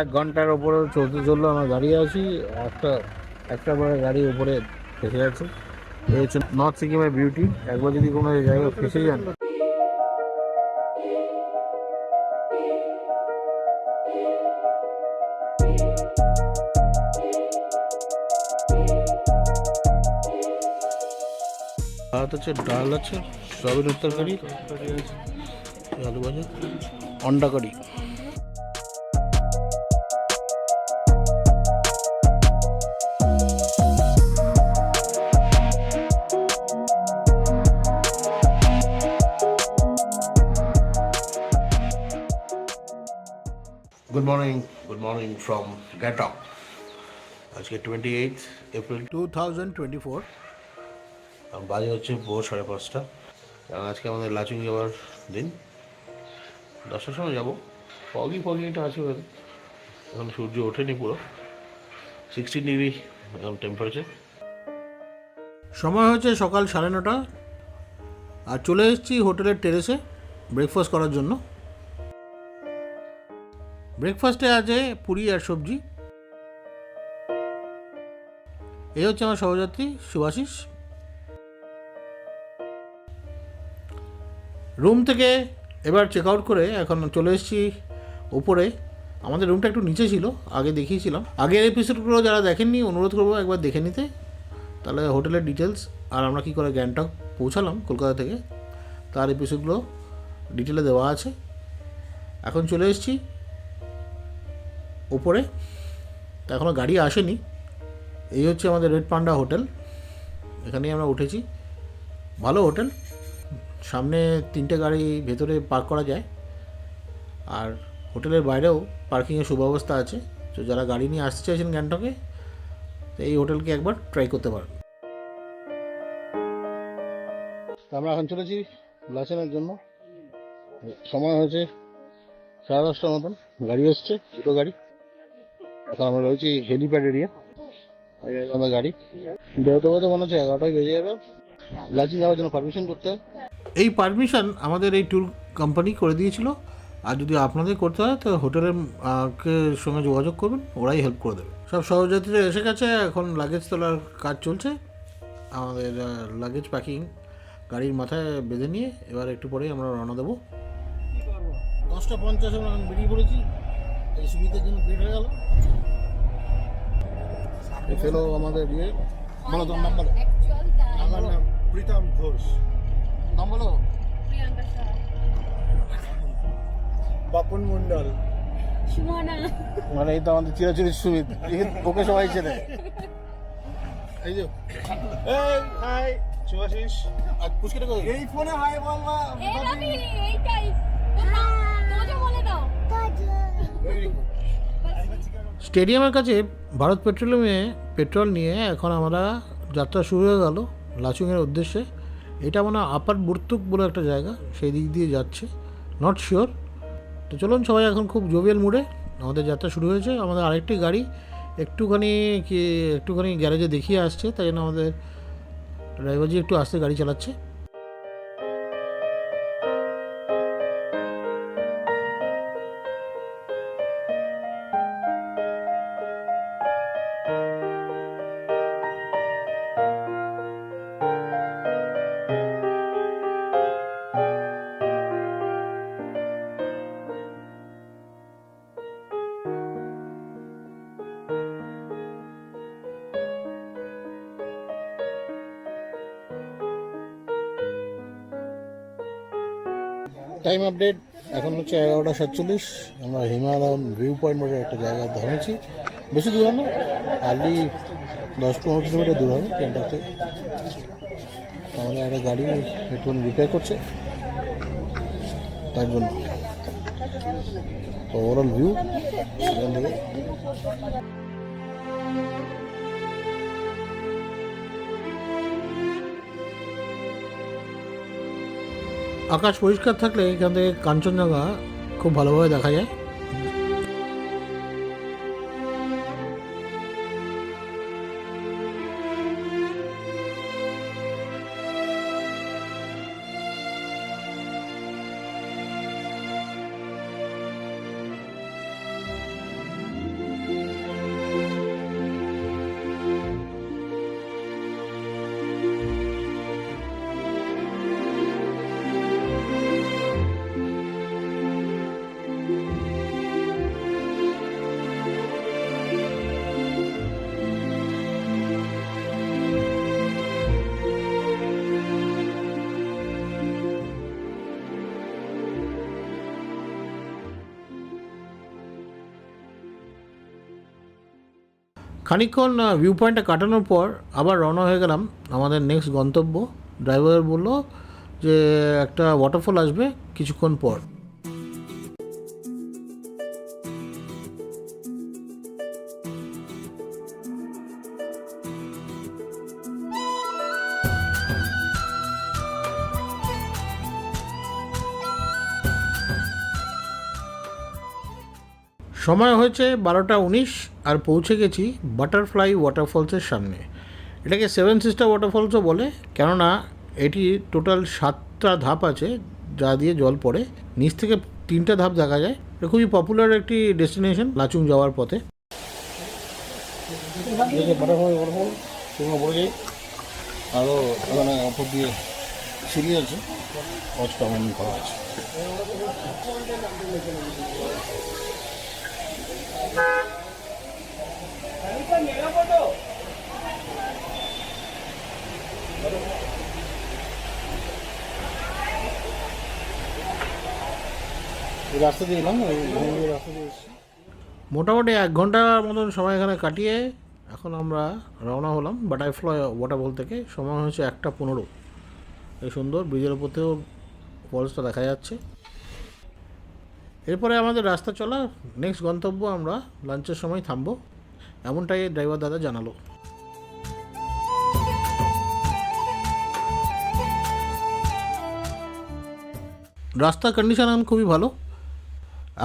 এক ঘণ্টার ওপরে চলতে চলল আমরা দাঁড়িয়ে আছি। একটা একটা করে গাড়ি উপরে ফেসে যাচ্ছে। এই হচ্ছে নর্থ সিকিমের বিউটি একবার যদি কোনো জায়গায় ফেসে যান। ভাত আছে ডাল আছে সয়াবিনের তরকারি আলু ভাজা অন্ডা curry good morning good morning from Gangtok আজকে twenty eight April two thousand twenty four বাজে হচ্ছে ভোর সাড়ে পাঁচটা। কারণ আজকে আমাদের লাচুং যাওয়ার দিন। দশটার সময় যাব। ফগি ফগি এটা আছে এখন সূর্য ওঠেনি পুরো। সিক্সটিন ডিগ্রি এখন টেম্পারেচার সময় হচ্ছে সকাল সাড়ে নটা। আর চলে এসেছি হোটেলের টেরেসে ব্রেকফাস্ট করার জন্য। ব্রেকফাস্টে আছে পুরি আর সবজি। এই হচ্ছে আমার সহযাত্রী সুভাশিস রুম থেকে এবার চেক আউট করে এখন চলে এসেছি উপরে। আমাদের রুমটা একটু নিচে ছিল, আগে দেখিয়েছিলাম। আগের এপিসোডগুলো যারা দেখেননি, অনুরোধ করব একবার দেখে নিতে। তাহলে হোটেলের ডিটেলস আর আমরা কী করে গ্যাংটক পৌঁছালাম কলকাতা থেকে, তার এপিসোডগুলো ডিটেলে দেওয়া আছে। এখন চলে এসেছি ওপরে। এখনও গাড়ি আসেনি। এই হচ্ছে আমাদের রেড পান্ডা হোটেল। এখানেই আমরা উঠেছি। ভালো হোটেল। সামনে তিনটে গাড়ি ভেতরে পার্ক করা যায়। আর হোটেলের বাইরেও পার্কিংয়ের সুব্যবস্থা আছে। তো যারা গাড়ি নিয়ে আসতে চাইছেন গ্যাংটকে এই হোটেলকে একবার ট্রাই করতে পারেন আমরা এখন চলেছি লাচেনের জন্য। সময় হয়েছে সাড়ে দশটার মতন। গাড়ি এসছে, দুটো গাড়ি। আমরা রয়েছি হেলিপ্যাড এরিয়া। আমাদের গাড়ি। বেরোতে বেরোতে মনে হচ্ছে এগারোটায় বেজে যাবে। লাচি যাওয়ার জন্য পারমিশন করতে এই পারমিশন আমাদের এই ট্যুর কোম্পানি করে দিয়েছিল। আর যদি আপনাদের করতে হয়, তো হোটেলের সঙ্গে যোগাযোগ করবেন, ওরাই হেল্প করে দেবে। সব সহযাত্রীরা এসে গেছে, এখন লাগেজ তোলার কাজ চলছে। আমাদের লাগেজ প্যাকিং গাড়ির মাথায় বেঁধে নিয়ে এবার একটু পরেই আমরা রওনা দেবো। দশটা পঞ্চাশে আমরা বেরিয়ে পড়েছি। এই সুবিধার জন্য লেট হয়ে গেল। এখানেও আমাদের ইয়ে। বলো তোমার নাম বলো। আমার নাম প্রীতম ঘোষ। নাম বলো। বাপন মন্ডল মানে এই তো আমাদের চিরাচুরি সুবিধ ওকে সবাই চেনে। এই যে এই হাই শুভাশিস। আর পুচকিটা কই এই ফোনে হাই বলবা এই রবি এইটাই। স্টেডিয়ামের কাছে ভারত পেট্রোলিয়ামে পেট্রোল নিয়ে এখন আমরা যাত্রা শুরু হয়ে গেল, লাচুংয়ের উদ্দেশ্যে। এটা মানে আপার বুর্তুক বলে একটা জায়গা, সেই দিক দিয়ে যাচ্ছে নট শিওর তো চলুন সবাই এখন খুব জোবিয়াল মুডে আমাদের যাত্রা শুরু হয়েছে। আমাদের আরেকটি গাড়ি একটুখানি কি, একটুখানি গ্যারেজে দেখিয়ে আসছে, তাই জন্য আমাদের ড্রাইভারজি একটু আস্তে গাড়ি চালাচ্ছে। আপডেট। এখন হচ্ছে এগারোটা সাতচল্লিশ। আমরা হিমালয়ান ভিউ পয়েন্ট বলে একটা জায়গা ধরেছি। বেশি দূর না। হার্ডলি দশ পনেরো কিলোমিটার দূর হবে ট্রেনটাতে। আমাদের একটা গাড়ি একটুখানি রিপেয়ার করছে। তার জন্য। ওভারঅল ভিউ থেকে। আকাশ পরিষ্কার থাকলে এখান থেকে কাঞ্চনজঙ্ঘা খুব ভালোভাবে দেখা যায়। খানিকক্ষণ ভিউ পয়েন্টটা কাটানোর পর আবার রওনা হয়ে গেলাম আমাদের নেক্সট গন্তব্য। ড্রাইভার বলল যে একটা ওয়াটারফল আসবে কিছুক্ষণ পর। সময় হয়েছে বারোটা উনিশ। আর পৌঁছে গেছি বাটারফ্লাই ওয়াটারফলসের সামনে। এটাকে সেভেন সিস্টার ওয়াটারফলসও বলে, কেননা এটি টোটাল সাতটা ধাপ আছে যা দিয়ে জল পড়ে। নিচ থেকে তিনটা ধাপ দেখা যায়। এটা খুবই পপুলার একটি ডেস্টিনেশন লাচুং যাওয়ার পথে। আরও দিয়ে সিঁড়ি আছে করা আছে। এই রাস্তা দিয়ে এলাম মোটামুটি এক ঘণ্টার মতন সময় এখানে কাটিয়ে এখন আমরা রওনা হলাম বাটারফ্লাই ওয়াটারফল থেকে। সময় হচ্ছে একটা পনেরো। এই সুন্দর ব্রিজের ওপর থেকেও ফলসটা দেখা যাচ্ছে। এরপরে আমাদের রাস্তা চলা নেক্সট গন্তব্য আমরা লাঞ্চের সময় থামবো। এমনটাই ড্রাইভার দাদা জানালো। রাস্তার কন্ডিশন এখন খুবই ভালো।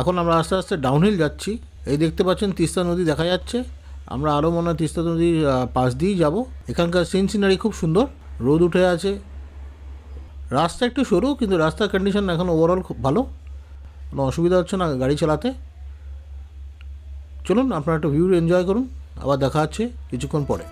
এখন আমরা আস্তে আস্তে ডাউনহিল যাচ্ছি। এই দেখতে পাচ্ছেন তিস্তা নদী দেখা যাচ্ছে। আমরা আরও মনে হয় তিস্তা নদীর পাশ দিয়েই যাব। এখানকার সিন সিনারি খুব সুন্দর। রোদ উঠে আছে। রাস্তা একটু সরু, কিন্তু রাস্তার কন্ডিশন এখন ওভারঅল খুব ভালো। কোনো অসুবিধা হচ্ছে না গাড়ি চালাতে। চলুন আপনারা একটা ভিউ এনজয় করুন। আবার দেখা হচ্ছে কিছুক্ষণ পরে।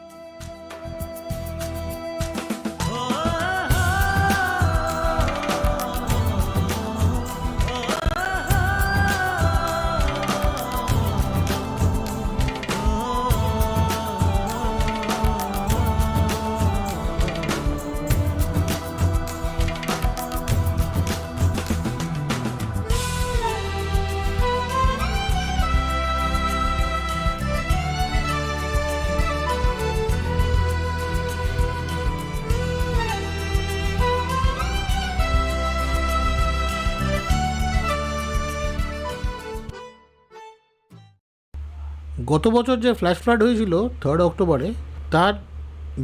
গত বছর যে ফ্ল্যাশ ফ্লাড হয়েছিল থার্ড অক্টোবরে তার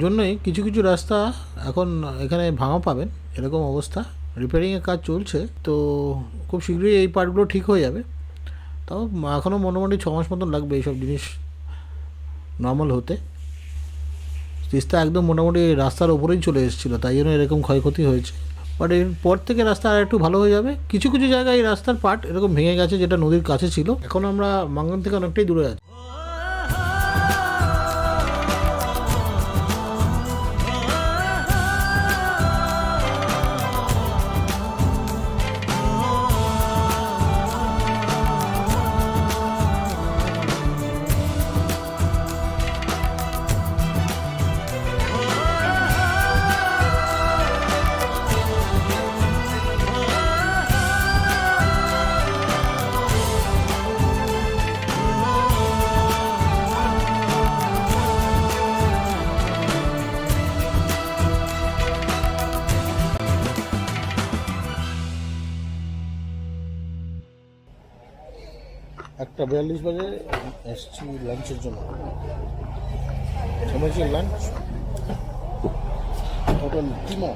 জন্যই কিছু কিছু রাস্তা এখন এখানে ভাঙা পাবেন, এরকম অবস্থা। রিপেয়ারিংয়ের কাজ চলছে, তো খুব শীঘ্রই এই পার্টগুলো ঠিক হয়ে যাবে। তাও এখনও মোটামুটি ছ মাস মতন লাগবে এইসব জিনিস নর্মাল হতে। তিস্তা একদম মোটামুটি রাস্তার ওপরেই চলে এসেছিল, তাই জন্য এরকম ক্ষয়ক্ষতি হয়েছে। বাট এর পর থেকে রাস্তা আর একটু ভালো হয়ে যাবে। কিছু কিছু জায়গায় এই রাস্তার পার্ট এরকম ভেঙে গেছে, যেটা নদীর কাছে ছিল। এখন আমরা মাঙ্গান থেকে অনেকটাই দূরে আছি। বিয়াল্লিশ বাজে এসছি লাঞ্চের জন্য। সময় ছিল লাঞ্চ? হোটেল টিমো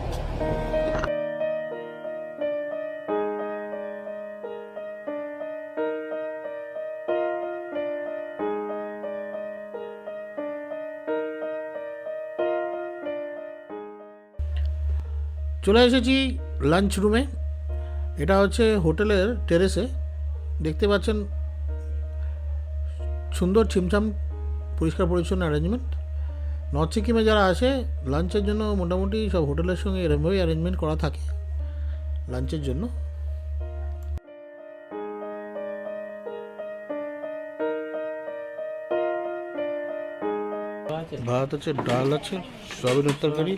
চলে এসেছি লাঞ্চ রুমে। এটা হচ্ছে হোটেলের টেরেসে। দেখতে পাচ্ছেন সুন্দর ছিমছাম পরিষ্কার পরিচ্ছন্ন অ্যারেঞ্জমেন্ট নর্থ সিকিমে যারা আসে লাঞ্চের জন্য মোটামুটি সব হোটেলের সঙ্গে এরমভাবেই অ্যারেঞ্জমেন্ট করা থাকে লাঞ্চের জন্য ভাত আছে ডাল আছে সয়াবিনের তরকারি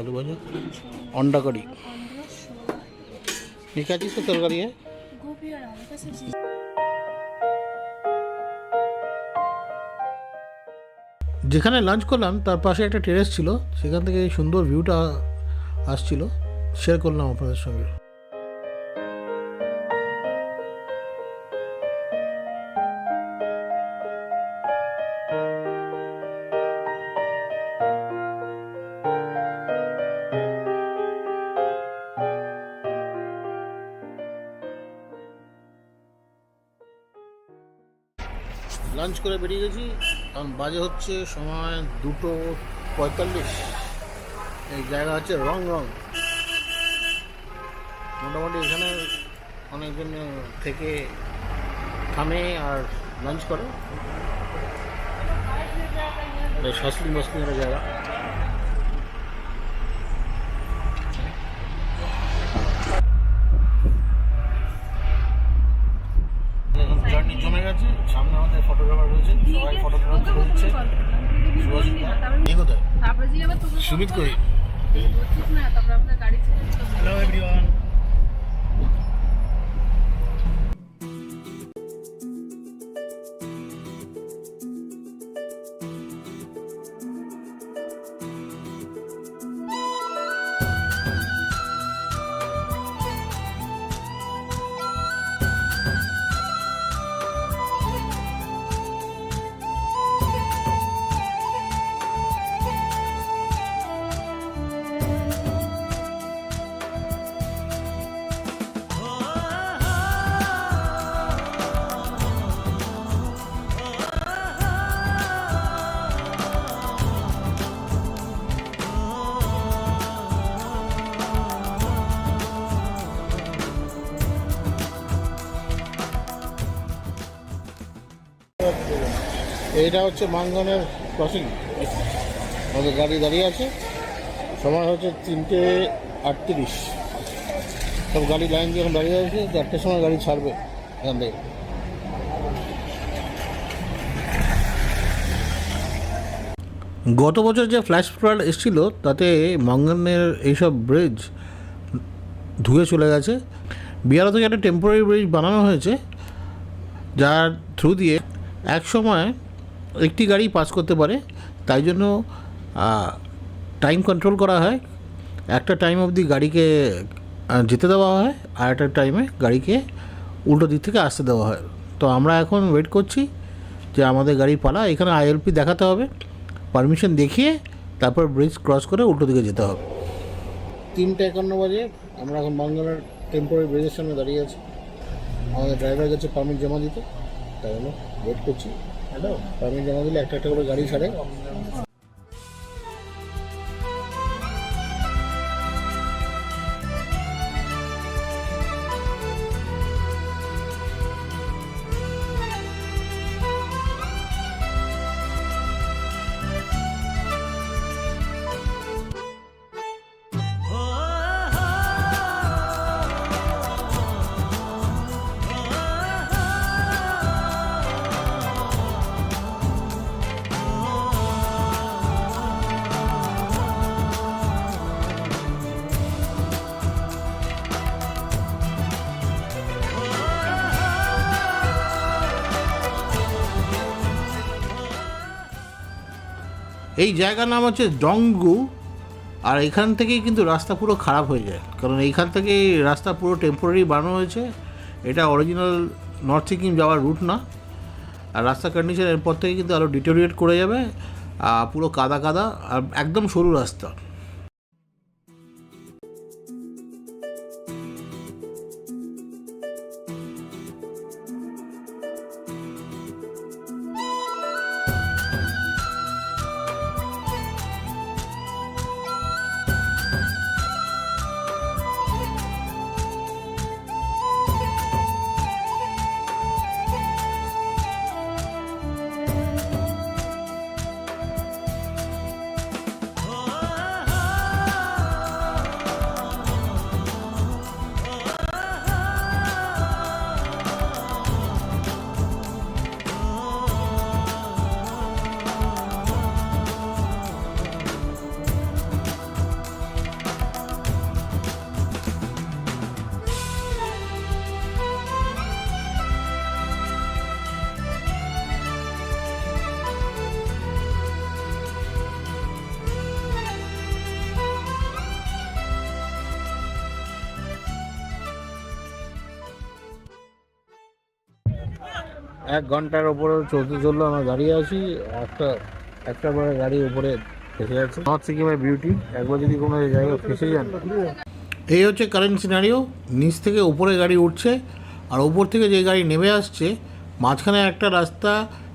আলু ভাজা অন্ডা কারি ये क्या चीज़ का तरकारी है गोभी और आलू का सब्जी যেখানে লাঞ্চ করলাম, তার পাশে একটা টেরেস ছিল, সেখান থেকে এই সুন্দর ভিউটা আসছিল। শেয়ার করলাম আপনাদের সঙ্গে। লাঞ্চ করে বেরিয়ে গেছি। কারণ বাজে হচ্ছে সময় দুটো পঁয়তাল্লিশ। এই জায়গা হচ্ছে রং রং। মোটামুটি এখানে অনেকজন থেকে থামে আর লাঞ্চ করে। বেশ হাসলিং একটা জায়গা। सबमिट करूया हॅलो एव्हरीवन এইটা হচ্ছে মাঙ্গনের ক্রসিং আমাদের গাড়ি দাঁড়িয়ে আছে। সময় হচ্ছে তিনটে আটত্রিশ। সব গাড়ি লাইন দিয়ে এখন দাঁড়িয়ে আছে, চারটের সময় গাড়ি ছাড়বে এখান থেকে। গত বছর যে ফ্ল্যাশ ফ্লাড এসেছিল, তাতে মঙ্গনের এইসব ব্রিজ ধুয়ে চলে গেছে। বিহারে থেকে একটা টেম্পোরারি ব্রিজ বানানো হয়েছে, যার থ্রু দিয়ে এক সময় একটি গাড়ি পাস করতে পারে, তাই জন্য টাইম কন্ট্রোল করা হয়। একটা টাইম অবধি গাড়িকে যেতে দেওয়া হয়, আর একটা টাইমে গাড়িকে উল্টো দিক থেকে আসতে দেওয়া হয়। তো আমরা এখন ওয়েট করছি যে আমাদের গাড়ি পালা, এখানে আইএলপি দেখাতে হবে পারমিশন দেখিয়ে তারপর ব্রিজ ক্রস করে উল্টো দিকে যেতে হবে। তিনটে একান্ন বাজে, আমরা এখন বাংলার টেম্পোরারি ব্রিজের সামনে দাঁড়িয়ে আছি। আমাদের ড্রাইভার গেছে পারমিট জমা দিতে, তাই জন্য ওয়েট করছি। পারমিট জমা দিলে একটা একটা করে গাড়ি ছাড়ে। এই জায়গার নাম হচ্ছে ডংগু আর এখান থেকেই কিন্তু রাস্তা পুরো খারাপ হয়ে যায়। কারণ এইখান থেকেই রাস্তা পুরো টেম্পোরারি বানানো হয়েছে। এটা অরিজিনাল নর্থ সিকিম যাওয়ার রুট না। আর রাস্তা কন্ডিশন এরপর থেকে কিন্তু আরও ডিটোরিয়েট করে যাবে। পুরো কাদা কাদা, আর একদম সরু রাস্তা। এক ঘণ্টার ওপরে চলতে চলল আমরা দাঁড়িয়ে আছি, একটা একটা করে গাড়ি উপরে ফেসে যাচ্ছে নর্থ সিকিমের বিউটি একবার যদি কোনো জায়গায় ফেসে যান। এই হচ্ছে কারেন্ট সিনারিও নিচ থেকে উপরে গাড়ি উঠছে, আর উপর থেকে যে গাড়ি নেমে আসছে, মাঝখানে একটা রাস্তা,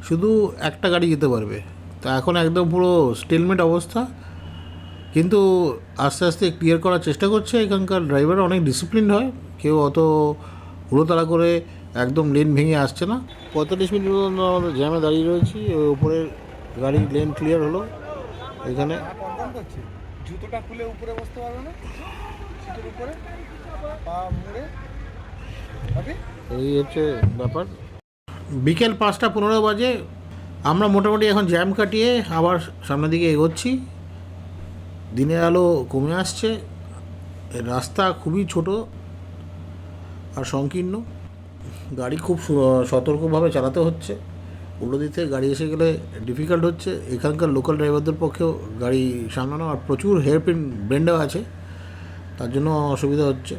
শুধু একটা গাড়ি যেতে পারবে। তো এখন একদম পুরো স্টেলমেট অবস্থা। কিন্তু আস্তে আস্তে ক্লিয়ার করার চেষ্টা করছে এখানকার ড্রাইভার অনেক ডিসিপ্লিন হয়। কেউ অত হুড়োতাড়া করে একদম লেন ভেঙে আসছে না। পঁয়তাল্লিশ মিনিট পর্যন্ত আমাদের জ্যামে দাঁড়িয়ে রয়েছি ওই উপরে গাড়ির লেন ক্লিয়ার হলো এখানে। জুতোটা খুলে উপরে বসতে পারবে না? সিটের উপরে? পা মুড়ে? এই হচ্ছে ব্যাপার। বিকেল পাঁচটা পনেরো বাজে আমরা মোটামুটি এখন জ্যাম কাটিয়ে আবার সামনের দিকে এগোচ্ছি। দিনের আলো কমে আসছে রাস্তা খুবই ছোট আর সংকীর্ণ। গাড়ি খুব সতর্কভাবে চালাতে হচ্ছে। উল্টো দিক থেকে গাড়ি এসে গেলে ডিফিকাল্ট হচ্ছে। এখানকার লোকাল ড্রাইভারদের পক্ষেও গাড়ি সামলানো আর প্রচুর হেয়ারপিন ব্রেন্ডও আছে। তার জন্য অসুবিধা হচ্ছে।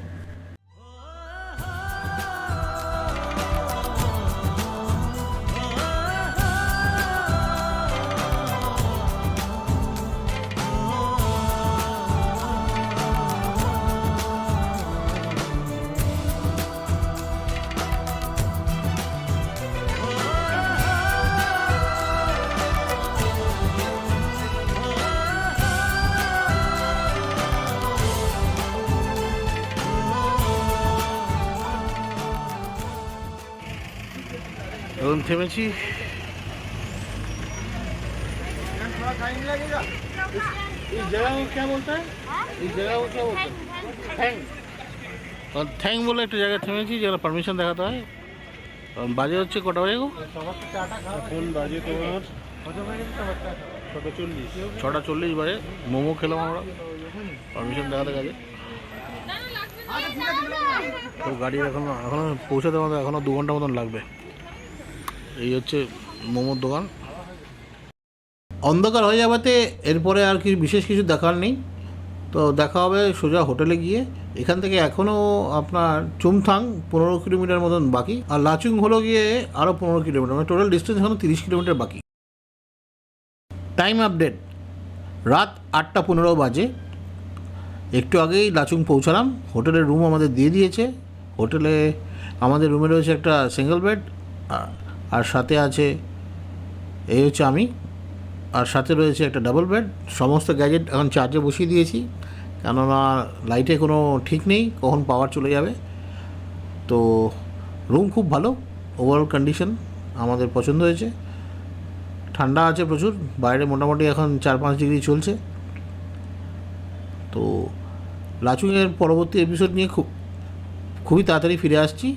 থেমেছি। থ্যাংক বলে একটা জায়গায় থেমেছি যেখানে পারমিশন দেখাতে হয়। বাজে হচ্ছে কটা বাজে গো? বাজে তোমার ছটা চল্লিশ ছটা চল্লিশ বাজে মোমো খেলাম আমরা। পারমিশন দেখাতে গেছে তো গাড়ি এখন এখন পৌঁছাতে আমাদের এখনও দু ঘণ্টা মতন লাগবে। এই হচ্ছে মোমোর দোকান। অন্ধকার হয়ে যাওয়াতে এরপরে আর কি বিশেষ কিছু দেখার নেই। তো দেখা হবে সোজা হোটেলে গিয়ে। এখান থেকে এখনও আপনার চুমথাং পনেরো কিলোমিটার মতন বাকি। আর লাচুং হলো গিয়ে আরও পনেরো কিলোমিটার। মানে টোটাল ডিস্টেন্স এখনও তিরিশ কিলোমিটার বাকি। টাইম আপডেট রাত আটটা পনেরো বাজে। একটু আগেই লাচুং পৌঁছালাম। হোটেলের রুম আমাদের দিয়ে দিয়েছে। হোটেলে আমাদের রুমে রয়েছে একটা সিঙ্গেল বেড আর সাথে আছে, এই হচ্ছে আমি, আর সাথে রয়েছে একটা ডাবল বেড সমস্ত গ্যাজেট এখন চার্জে বসিয়ে দিয়েছি, কেননা লাইটে কোনো ঠিক নেই, কখন পাওয়ার চলে যাবে। তো রুম খুব ভালো ওভারঅল কন্ডিশন আমাদের পছন্দ হয়েছে। ঠান্ডা আছে প্রচুর, বাইরে মোটামুটি এখন চার পাঁচ ডিগ্রি চলছে। তো লাচুংয়ের পরবর্তী এপিসোড নিয়ে খুব, খুবই তাড়াতাড়ি ফিরে আসছি।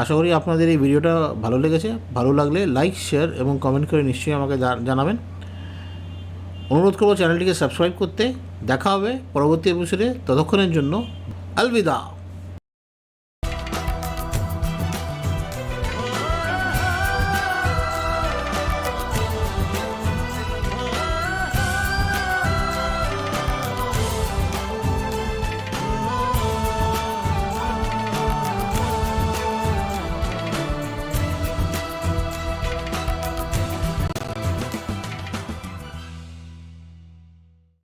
আশা করি আপনাদের এই ভিডিওটা ভালো লেগেছে। ভালো লাগলে লাইক শেয়ার এবং কমেন্ট করে নিশ্চয়ই আমাকে জানাবেন। অনুরোধ করব চ্যানেলটিকে সাবস্ক্রাইব করতে। দেখা হবে পরবর্তী এপিসোডে ততক্ষণের জন্য আলবিদা।